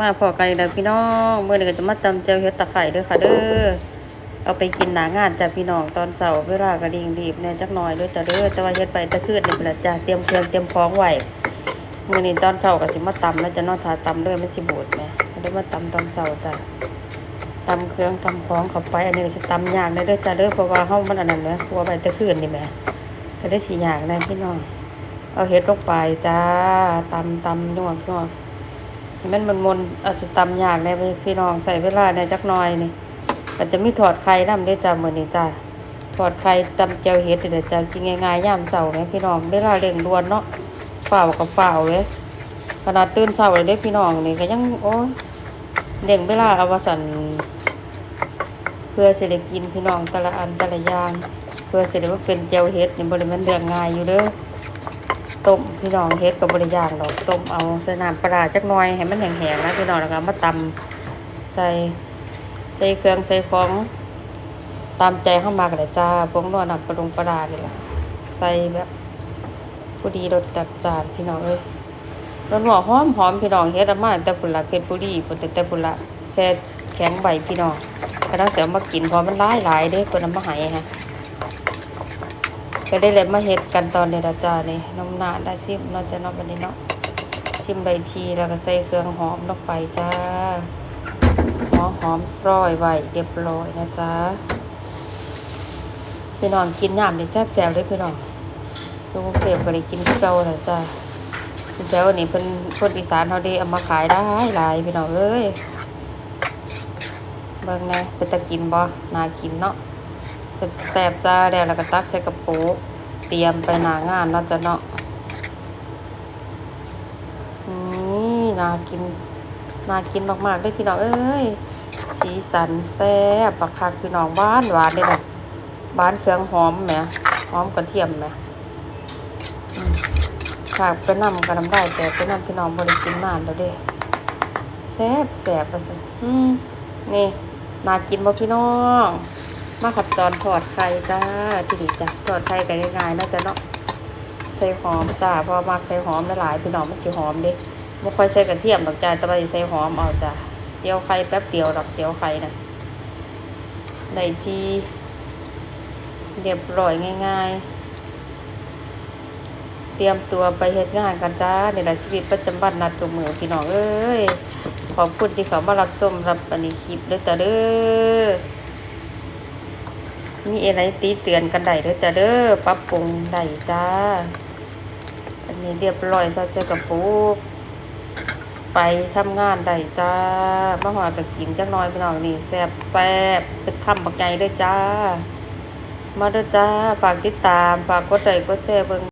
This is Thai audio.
มาพอกันอีกแล้วพี่น้องเมื่อนี้ก็จะมาตำเจียวเฮ็ดตะไคร้ด้อค่ะเด้อเอาไปกินหนางานจ้ะพี่น้องตอนเสาร์เวลาก็ดิ่งดีบแหน่จักหน่อยด้อจ้ะเด้อแต่ว่าเฮ็ดไปตะคืนนี่เพิ่นละจ้ะเตรียมเครื่องเตรียมของไว้มื้อนี้ตอนเช้าก็สิมาตำแล้วจะนอนทาตำเด้อมันสิบูดแหมได้มาตำตอนเช้าจ้ะตำเครื่องตำของเข้าไปอันนี้ก็สิตำยากเด้ด้อจ้ะเด้อเพราะว่าเฮามันอันนั้นแหมกลัวไปตะคืนนี่แหมก็ได้สิยากนะพี่น้องเอาเฮ็ดลงไปจ้าตำตำยวกยวก มันมันมนอาจจะตำยากได้พี่น้องใส่เวลาในจักน่อยนี่ก็จจะไมีถอดไข่นำด้วยจ้ามือนี้จ้าถอดไข่ตำเจียวเฮ็ดนี่แหละจ้ากินง่ายๆย่ามเช้าแหมพี่น้องเวลาเร่งด่วนเนาะฝ้าวกับฝ้าวเลยขนาดตื่นเช้าเลยเด้พี่น้องนี่ก็ยังโอ้ยเร่งเวลาอวสันเพื่อเสิได้กินพี่น้องแต่ละอันแต่ละอย่างเพื่อเสิได้มาเป็นเจียวเฮ็ดนี่บ่ได้มันเรื่องง่ายอยู่เด้อ ต้มพี่น้องเฮ็ดกับบริยางดอกต้มเอาใส่น้ำปลาจักหน่อยให้มันแห้งๆนะพี่น้องแล้วก็มาตำใส่ใส่เครื่องใส่ของตามใจเข้ามากันเลยจ้าพวกนวดน้ำปลาดงปลานี่แหละใส่แบบผู้ดีรสจัดจานพี่น้องเอ้ยรสหัวหอมหอมพี่น้องเฮ็ดมาแต่พุ่นละเพชรบุรีพุ่นแต่แต่พุ่นละแซ่แข็งใบพี่น้องกำลังเสียมากินพอมันหลายหลายๆเด้คนนำมาให้ฮะ ก็ได้เลยมาเฮ็ดกันตอนนี้ละจ้านี่น้ำหนาได้ซิมเนาะจะเนาะบัดนี้เนาะชิมใบทีแล้วก็ใส่เครื่องหอมลงไปจ้าหัวหอมซอยไว้เรียบร้อยนะจ้าพี่น้องกินยามได้แซ่บๆเลยพี่น้องลูกกรุงเทพก็ได้กินเก่าแล้วจ้าแถวนี้เพิ่นคนอีสานเฮาได้เอามาขายได้หลายพี่น้องเอ้ยเบิ่งแหน่เป็นตะกินบ่น่ากินเนาะ แซ่บๆจ้าแล้วแล้วก็ตักใส่กระปุกเตรียมไปหนางานเนาะจ้ะเนาะนี่น่ากินน่ากินมากๆเลยพี่น้องเอ้ยสีสันแซ่บปักคักพี่น้องบ้านหวานเลยนะบ้านเครื่องหอมแหมหอมกระเทียมแหมอืมขากไปนำกันน้ำได้แต่ไปนำพี่น้องบริกินนานแล้วเด้แซ่บแซ่บอะสิอืมนี่น่ากินบ่พี่น้อง มาขับตอนทอดไข่จ้าที่ดีจ้ะทอดไข่กันง่ายๆนะจ๊ะเนาะใส่หอมจ้าพอมักใส่หอมหลายๆพี่น้องมันสิหอมเด้ไม่ค่อยใส่กระเทียมดอกจ้าแต่ว่าใส่หอมเอาจ้ะเจียวไข่แป๊บเดียวดอกเจียวไข่นะในที่เรียบร้อยง่ายๆ เตรียมตัวไปเฮ็ดงานกันจ้าในหลายชีวิตประจำวันนัดตัวมือพี่น้องเอ้ยขอบคุณที่เขามารับชมรับอันนี้คลิปด้วยจ้าเด้อ มีอะไรตีเตือนกันได้เด้อจ้าเด้อปรับปรุงได้จ้า อันนี้เรียบร้อยซะเจอกับปุกไปทำงานได้จ้ามาหอดกับกินจักน้อยพี่น้องนี่แซบแซบเป็นคำบักใหญ่ด้วยจ้า มาด้วยจ้า ฝากติดตาม ฝากกดไลค์กดแชร์เบิ่ง